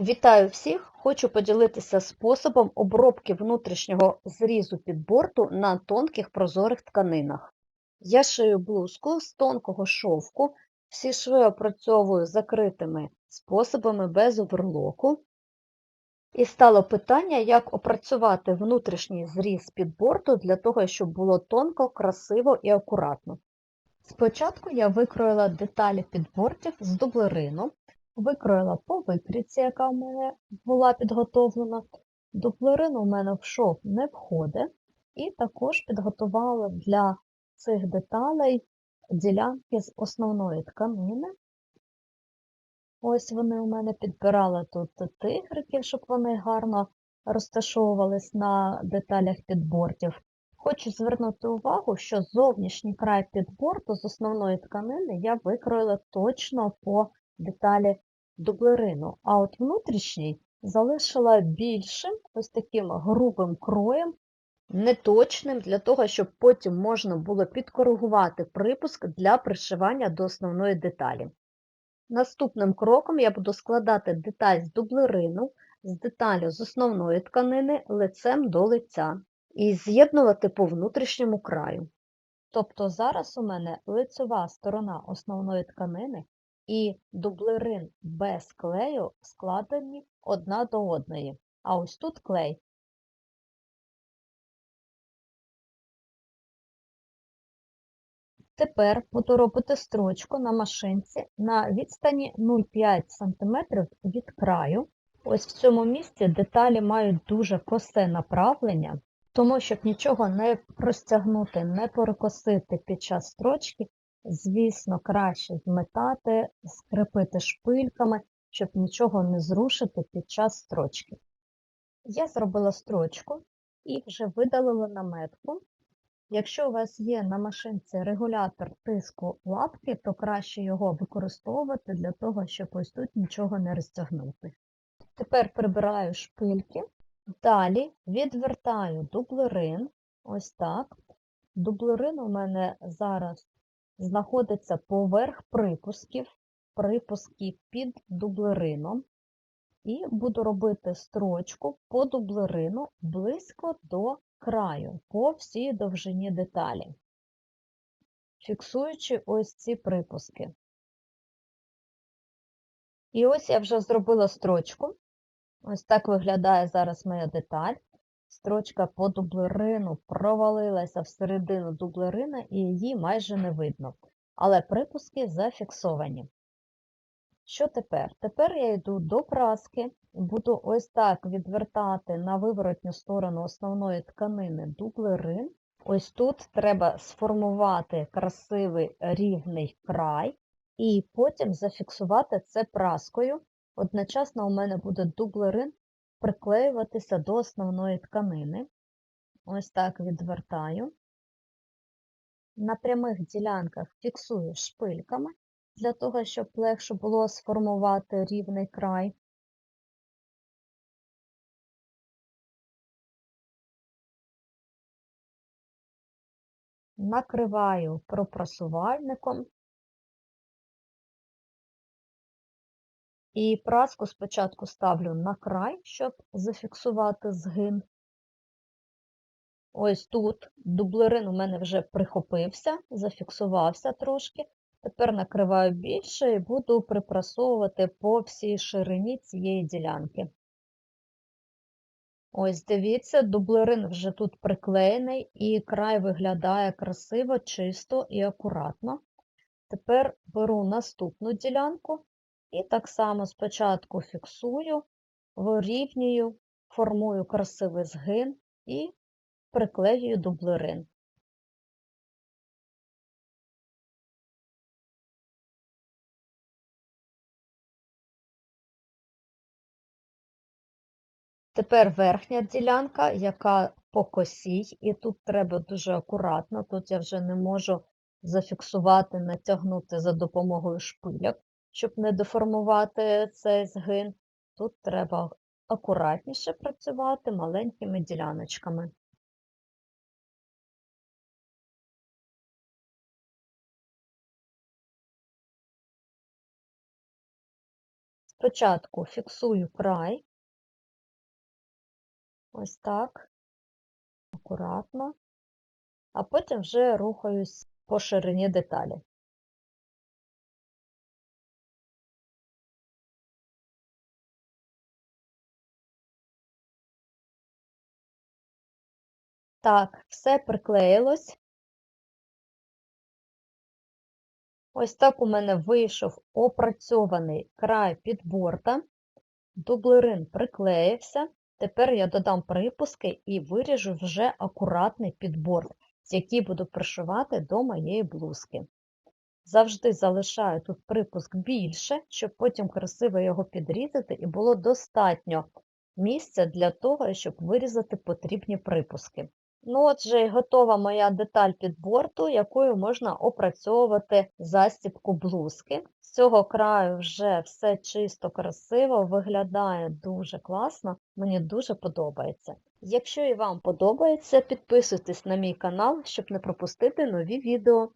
Вітаю всіх! Хочу поділитися способом обробки внутрішнього зрізу підборту на тонких прозорих тканинах. Я шию блузку з тонкого шовку, всі шви опрацьовую закритими способами без оверлоку. І стало питання, як опрацювати внутрішній зріз підборту для того, щоб було тонко, красиво і акуратно. Спочатку я викроїла деталі підбортів з дублерину, викроїла по викрійці, яка в мене була підготовлена. Дублерин у мене в шов не входить, і також підготувала для цих деталей ділянки з основної тканини. Ось вони у мене підбирала тут тигриків, щоб вони гарно розташовувались на деталях підбортів. Хочу звернути увагу, що зовнішній край підборту з основної тканини я викроїла точно по деталі дублерину, а от внутрішній залишила більшим, ось таким грубим кроєм, неточним, для того, щоб потім можна було підкоригувати припуск для пришивання до основної деталі. Наступним кроком я буду складати деталь з дублерину, з деталю з основної тканини лицем до лиця і з'єднувати по внутрішньому краю. Тобто зараз у мене лицева сторона основної тканини і дублерин без клею складені одна до одної. А ось тут клей. Тепер робити строчку на машинці на відстані 0,5 см від краю. Ось в цьому місці деталі мають дуже косе направлення, тому щоб нічого не розтягнути, не перекосити під час строчки, звісно, краще зметати, скрепити шпильками, щоб нічого не зрушити під час строчки. Я зробила строчку і вже видалила наметку. Якщо у вас є на машинці регулятор тиску лапки, то краще його використовувати для того, щоб ось тут нічого не розтягнути. Тепер прибираю шпильки, далі відвертаю дублерин, ось так. Дублерин у мене зараз знаходиться поверх припусків, припуски під дублерином. І буду робити строчку по дублерину близько до краю по всій довжині деталі, фіксуючи ось ці припуски. І ось я вже зробила строчку. Ось так виглядає зараз моя деталь. Строчка по дублерину провалилася всередину дублерина і її майже не видно. Але припуски зафіксовані. Що тепер? Тепер я йду до праски буду ось так відвертати на виворотню сторону основної тканини дублерин. Ось тут треба сформувати красивий рівний край, і потім зафіксувати це праскою. Одночасно у мене буде дублерин приклеюватися до основної тканини. Ось так відвертаю. На прямих ділянках фіксую шпильками для того, щоб легше було сформувати рівний край. Накриваю пропрасувальником. І праску спочатку ставлю на край, щоб зафіксувати згин. Ось тут дублерин у мене вже прихопився, зафіксувався трошки. Тепер накриваю більше і буду припрасовувати по всій ширині цієї ділянки. Ось дивіться, дублерин вже тут приклеєний, і край виглядає красиво, чисто і акуратно. Тепер беру наступну ділянку і так само спочатку фіксую, вирівнюю, формую красивий згин і приклеюю дублерин. Тепер верхня ділянка, яка по косій, і тут треба дуже акуратно, тут я вже не можу зафіксувати, натягнути за допомогою шпиляк, щоб не деформувати цей згин. Тут треба акуратніше працювати маленькими діляночками. Спочатку фіксую край. Ось так. Акуратно. А потім вже рухаюсь по ширині деталі. Так, все приклеїлось. Ось так у мене вийшов опрацьований край підборта. Дублерин приклеївся. Тепер я додам припуски і виріжу вже акуратний підборт, який буду пришивати до моєї блузки. Завжди залишаю тут припуск більше, щоб потім красиво його підрізати і було достатньо місця для того, щоб вирізати потрібні припуски. Ну, отже, готова моя деталь підборту, якою можна опрацьовувати застібку блузки. З цього краю вже все чисто, красиво, виглядає дуже класно, мені дуже подобається. Якщо і вам подобається, підписуйтесь на мій канал, щоб не пропустити нові відео.